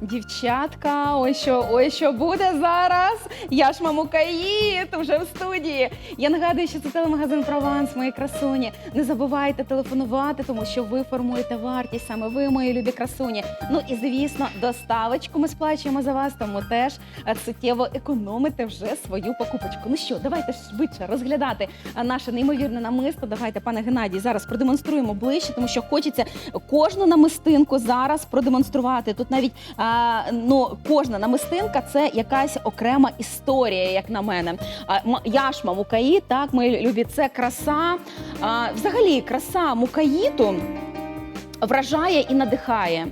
Дівчатка, ось що, ось що буде зараз. Я ж маму Каїт вже в студії. Я нагадую, що це телемагазин Прованс, мої красуні. Не забувайте телефонувати, тому що ви формуєте вартість, саме ви, мої любі красуні. Ну і звісно, доставочку ми сплачуємо за вас, тому теж е, суттєво економите вже свою покупочку. Ну що, давайте швидше розглядати е, наше неймовірне намисто. Давайте, пане Геннадій, зараз продемонструємо ближче, тому що хочеться кожну намистинку зараз продемонструвати. Тут навіть а, ну, кожна намистинка це якась окрема історія, як на мене. А, яшма мукаї, так, мої любі, це краса. Взагалі, краса мукаїту. Вражає і надихає.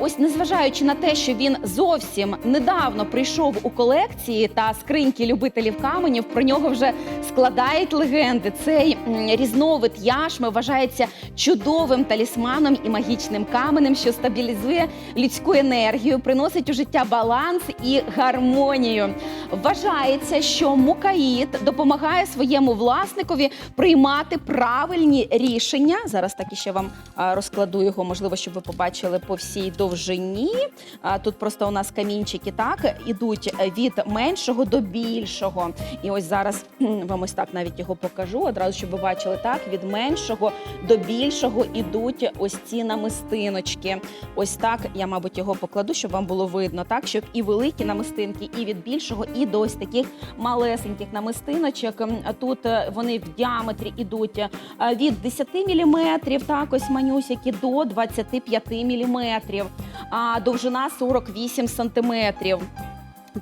Ось незважаючи на те, що він зовсім недавно прийшов у колекції та скриньки любителів каменів, про нього вже складають легенди. Цей різновид яшми вважається чудовим талісманом і магічним каменем, що стабілізує людську енергію, приносить у життя баланс і гармонію. Вважається, що мукаїд допомагає своєму власникові приймати правильні рішення. Зараз так іще вам а, розкладу його, можливо, щоб ви побачили по всій довжині. Тут просто у нас камінчики так ідуть від меншого до більшого. І ось зараз вам ось так навіть його покажу. Одразу, щоб ви бачили так, від меншого до більшого ідуть ось ці намистиночки. Ось так я, мабуть, його покладу, щоб вам було видно, так щоб і великі намистинки, і від більшого, і до ось таких малесеньких намистиночок. Тут вони в діаметрі ідуть від 10 мм, так ось манюсяки, до 25 мм, а довжина 48 сантиметрів.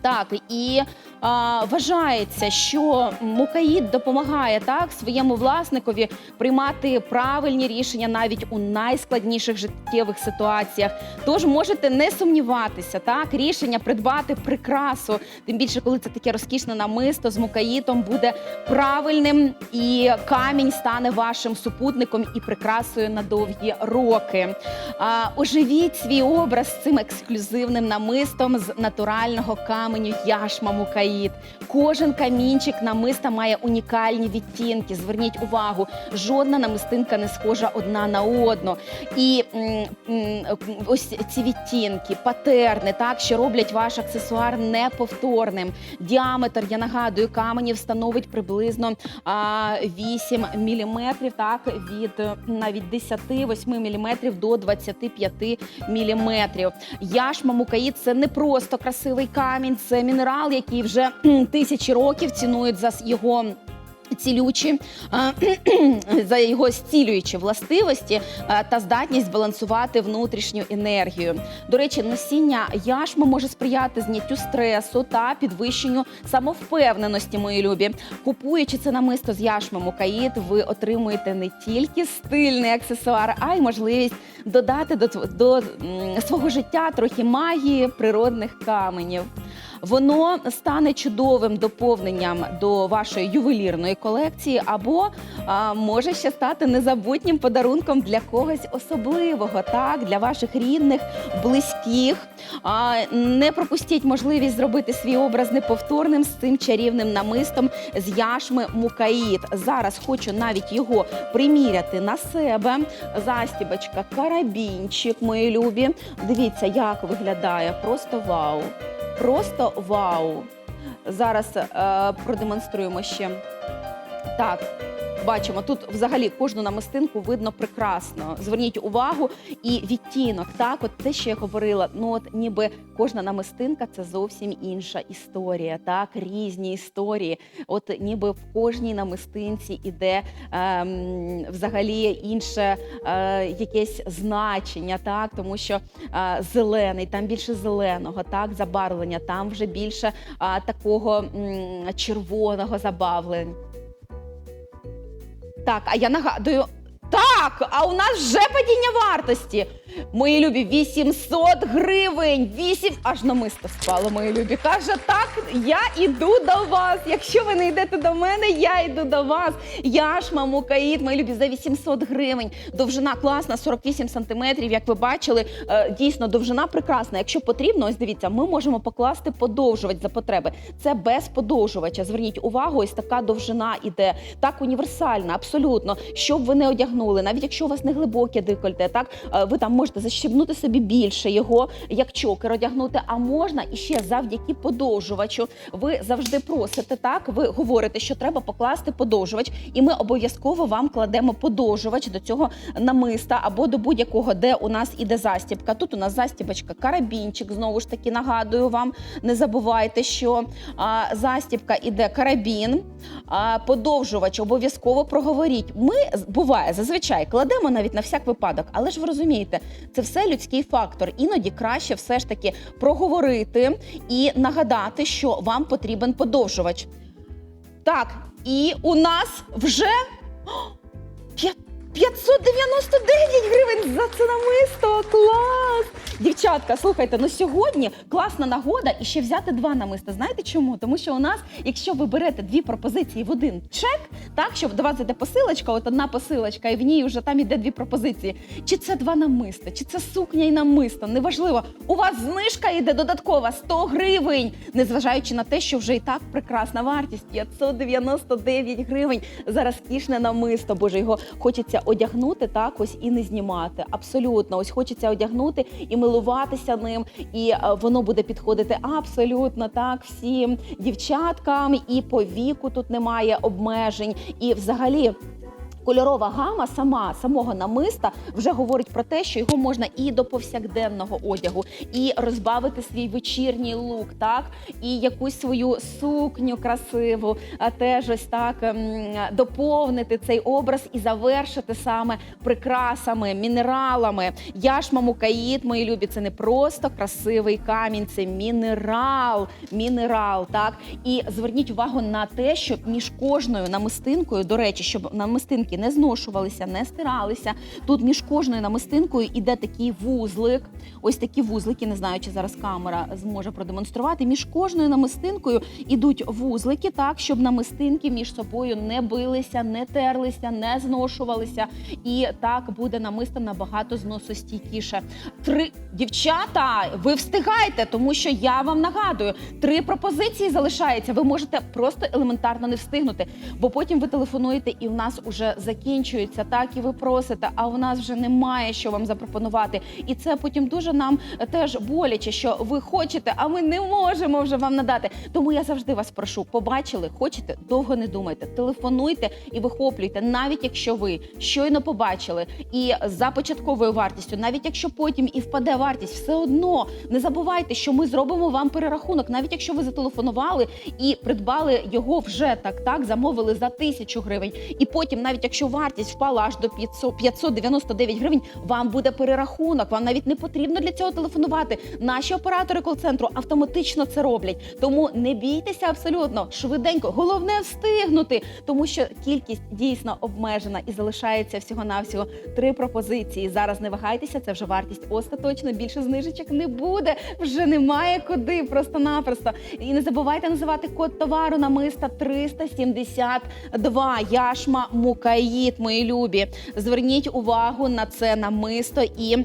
Так, і вважається, що мукаїд допомагає так своєму власникові приймати правильні рішення навіть у найскладніших життєвих ситуаціях. Тож можете не сумніватися, так рішення придбати прикрасу, тим більше, коли це таке розкішне намисто з мукаїтом буде правильним, і камінь стане вашим супутником і прикрасою на довгі роки. А, оживіть свій образ цим ексклюзивним намистом з натурального каменю яшма мукаїд. Кожен камінчик намиста має унікальні відтінки. Зверніть увагу, жодна намистинка не схожа одна на одну. І ось ці відтінки, патерни, так що роблять ваш аксесуар неповторним. Діаметр, я нагадую, каменів становить приблизно а, 8 міліметрів, так від навіть 10-8 міліметрів до 25 міліметрів. Яшма мукаїд це не просто красивий камінь, це мінерал, який вже кхм, тисячі років цінують за його. Цілючі за його зцілюючі властивості та здатність балансувати внутрішню енергію. До речі, носіння яшми може сприяти зняттю стресу та підвищенню самовпевненості, мої любі. Купуючи це намисто з яшми Мукаїд, ви отримуєте не тільки стильний аксесуар, а й можливість додати до, до свого життя трохи магії природних каменів. Воно стане чудовим доповненням до вашої ювелірної колекції, або а, може ще стати незабутнім подарунком для когось особливого, так для ваших рідних, близьких. А, не пропустіть можливість зробити свій образ неповторним з цим чарівним намистом з яшми Мукаїд. Зараз хочу навіть його приміряти на себе. Застібочка, карабінчик, мої любі. Дивіться, як виглядає. Просто вау. Просто вау. Зараз е, продемонструємо ще. Так, бачимо, тут взагалі кожну намистинку видно прекрасно. Зверніть увагу і відтінок. Так, от те, що я говорила, ну от ніби кожна намистинка це зовсім інша історія. Так, різні історії. От ніби в кожній намистинці іде ем, взагалі інше е, якесь значення, так, тому що е, зелений, там більше зеленого, так, забарвлення, там вже більше а, такого м, червоного забавлення. Так, а я нагадую. Так, а у нас вже падіння вартості. Мої любі, 800 гривень. 8... Аж намисто спало, мої любі. Каже, так, я іду до вас. Якщо ви не йдете до мене, я йду до вас. Яшма, мукаїд, мої любі, за 800 гривень. Довжина класна, 48 сантиметрів. Як ви бачили, Е, дійсно довжина прекрасна. Якщо потрібно, ось дивіться, ми можемо покласти подовжувач за потреби. Це без подовжувача. Зверніть увагу, ось така довжина іде. Так універсальна, абсолютно. Щоб ви не одягнули. Одягнули, навіть якщо у вас не глибоке декольте, так е, ви там можете защебнути собі більше його, як чокер одягнути. А можна і ще завдяки подовжувачу. Ви завжди просите так. Ви говорите, що треба покласти подовжувач, і ми обов'язково вам кладемо подовжувач до цього намиста або до будь-якого, де у нас іде застібка. Тут у нас застібочка, карабінчик. Знову ж таки нагадую вам. Не забувайте, що а, застібка іде карабін, а, подовжувач обов'язково проговоріть. Ми буває зазвичай кладемо навіть на всяк випадок, але ж ви розумієте, це все людський фактор. Іноді краще все ж таки проговорити і нагадати, що вам потрібен подовжувач. Так, і у нас вже О, п'ят- 599 гривень за це намисто. Дівчатка, слухайте, ну сьогодні класна нагода і ще взяти два намиста. Знаєте чому? Тому що у нас, якщо ви берете дві пропозиції в один чек, так щоб до вас йде посилочка, от одна посилочка, і в ній вже там іде дві пропозиції. Чи це два намиста, чи це сукня і намисто, неважливо. У вас знижка йде додаткова 100 гривень, незважаючи на те, що вже і так прекрасна вартість 599 гривень за розкішне намисто. Боже, його хочеться одягнути так, ось і не знімати. Абсолютно, ось хочеться одягнути і милуватися ним, і е, воно буде підходити абсолютно так всім дівчаткам, і по віку тут немає обмежень, і взагалі. Кольорова гама сама самого намиста вже говорить про те, що його можна і до повсякденного одягу, і розбавити свій вечірній лук, так і якусь свою сукню красиву, а теж ось так ем, доповнити цей образ і завершити саме прикрасами, мінералами. Яшма мукаїд, мої любі, це не просто красивий камінь, це мінерал. Мінерал, так і зверніть увагу на те, що між кожною намистинкою, до речі, щоб намистинки не зношувалися, не стиралися. Тут між кожною намистинкою іде такий вузлик. Ось такі вузлики, не знаю, чи зараз камера зможе продемонструвати. Між кожною намистинкою ідуть вузлики, так щоб намистинки між собою не билися, не терлися, не зношувалися. І так буде намисто набагато зносостійкіше. Три дівчата, ви встигаєте, тому що я вам нагадую, три пропозиції залишається. Ви можете просто елементарно не встигнути, бо потім ви телефонуєте, і в нас уже закінчується, так і ви просите, а у нас вже немає що вам запропонувати. І це потім дуже нам теж боляче, що ви хочете, а ми не можемо вже вам надати. Тому я завжди вас прошу, побачили, хочете, довго не думайте, телефонуйте і вихоплюйте, навіть якщо ви щойно побачили і за початковою вартістю, навіть якщо потім і впаде вартість, все одно не забувайте, що ми зробимо вам перерахунок, навіть якщо ви зателефонували і придбали його вже так, так замовили за тисячу гривень, і потім, навіть якщо вартість впала аж до 500, 599 гривень, вам буде перерахунок. Вам навіть не потрібно для цього телефонувати. Наші оператори кол-центру автоматично це роблять. Тому не бійтеся абсолютно швиденько. Головне встигнути, тому що кількість дійсно обмежена і залишається всього навсього три пропозиції. Зараз не вагайтеся, це вже вартість остаточно. Більше знижечок не буде. Вже немає куди, просто-напросто. І не забувайте називати код товару намиста 372 яшма мукаїд, мої любі. Зверніть увагу на це намисто і.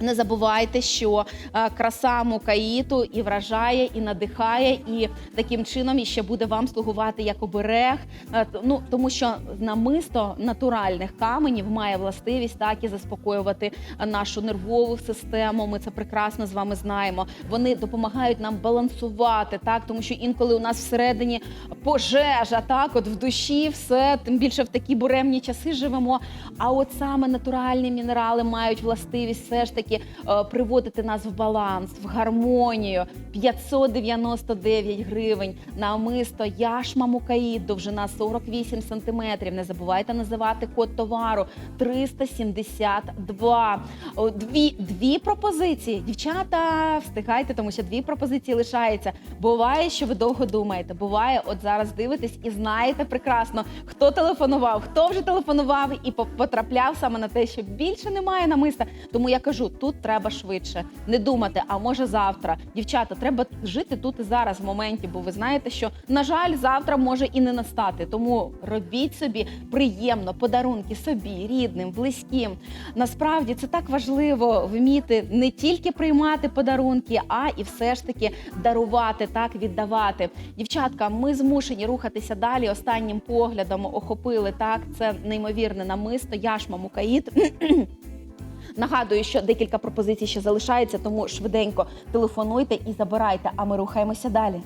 Не забувайте, що е, краса мукаїту і вражає, і надихає, і таким чином іще буде вам слугувати як оберег. Е, ну тому що намисто натуральних каменів має властивість так і заспокоювати нашу нервову систему. Ми це прекрасно з вами знаємо. Вони допомагають нам балансувати, так тому що інколи у нас всередині пожежа, так от в душі все тим більше в такі буремні часи живемо. А от саме натуральні мінерали мають властивість все ж таки е, приводити нас в баланс, в гармонію. 599 гривень намисто яшма мукаїд, довжина 48 сантиметрів. Не забувайте називати код товару 372. Дві, дві пропозиції. Дівчата, встигайте, тому що дві пропозиції лишаються. Буває, що ви довго думаєте. Буває, от зараз дивитесь і знаєте прекрасно, хто телефонував, хто вже телефонував і по- потрапляв саме на те, що більше немає намиста. Тому я кажу, тут треба швидше. Не думати, а може завтра. Дівчата, треба жити тут і зараз в моменті, бо ви знаєте, що на жаль, завтра може і не настати. Тому робіть собі приємно подарунки собі, рідним, близьким. Насправді це так важливо вміти не тільки приймати подарунки, а і все ж таки дарувати, так віддавати. Дівчатка, ми змушені рухатися далі. Останнім поглядом охопили так. Це неймовірне намисто. Яшма Мукаїд. Нагадую, що декілька пропозицій ще залишається, тому швиденько телефонуйте і забирайте. А ми рухаємося далі.